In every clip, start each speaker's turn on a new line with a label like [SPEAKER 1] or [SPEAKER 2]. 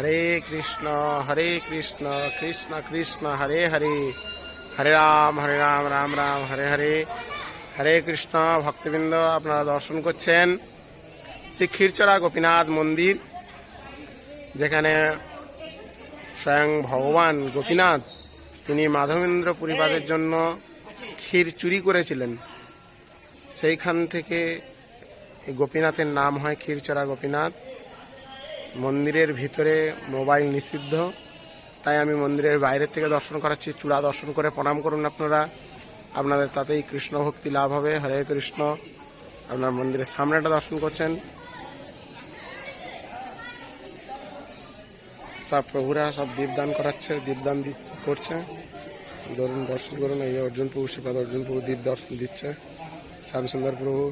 [SPEAKER 1] হরে কৃষ্ণ হরে কৃষ্ণ কৃষ্ণ কৃষ্ণ হরে হরে হরে রাম হরে রাম রাম রাম হরে হরে হরে কৃষ্ণ ভক্তবৃন্দ আপনারা দর্শন করছেন শ্রী ক্ষীরচরা গোপীনাথ মন্দির যেখানে স্বয়ং ভগবান গোপীনাথ তিনি মাধবেন্দ্র পরিবারের জন্য ক্ষীর চুরি করেছিলেন সেইখান থেকে গোপীনাথের নাম হয় ক্ষীরচরা গোপীনাথ মন্দিরের ভিতরে মোবাইল নিষিদ্ধ তাই আমি মন্দিরের বাইরে থেকে দর্শন করাচ্ছি চূড়া দর্শন করে প্রণাম করুন আপনারা আপনাদের তাতেই কৃষ্ণ ভক্তি লাভ হবে হরে কৃষ্ণ আপনার মন্দিরের সামনেটা দর্শন করছেন সব প্রভুরা সব দীপদান করাচ্ছে দীপদান করছে ধরুন দর্শন করুন এই অর্জুন প্রভু শ্রীপাদ অর্জুন প্রভু দীপ দর্শন দিচ্ছে শ্যামসুন্দর প্রভু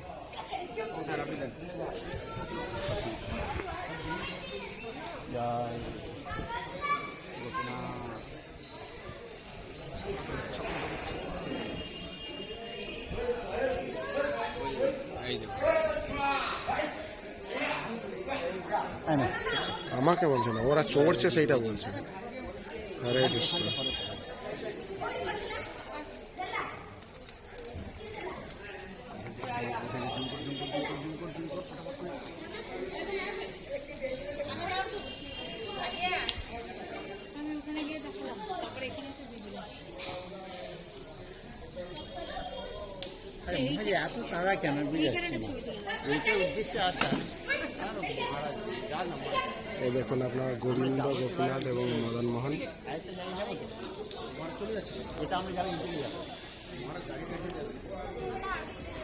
[SPEAKER 2] আমাকে বলছে না ওরা চড়ছে সেইটা বলছে হরে
[SPEAKER 3] এত তারা কেন বুঝাচ্ছি না এইটা উদ্দেশ্যে আসা
[SPEAKER 2] এই দেখুন আপনার গোবিন্দ গোপীনাথ এবং মদন মোহন এটা আমি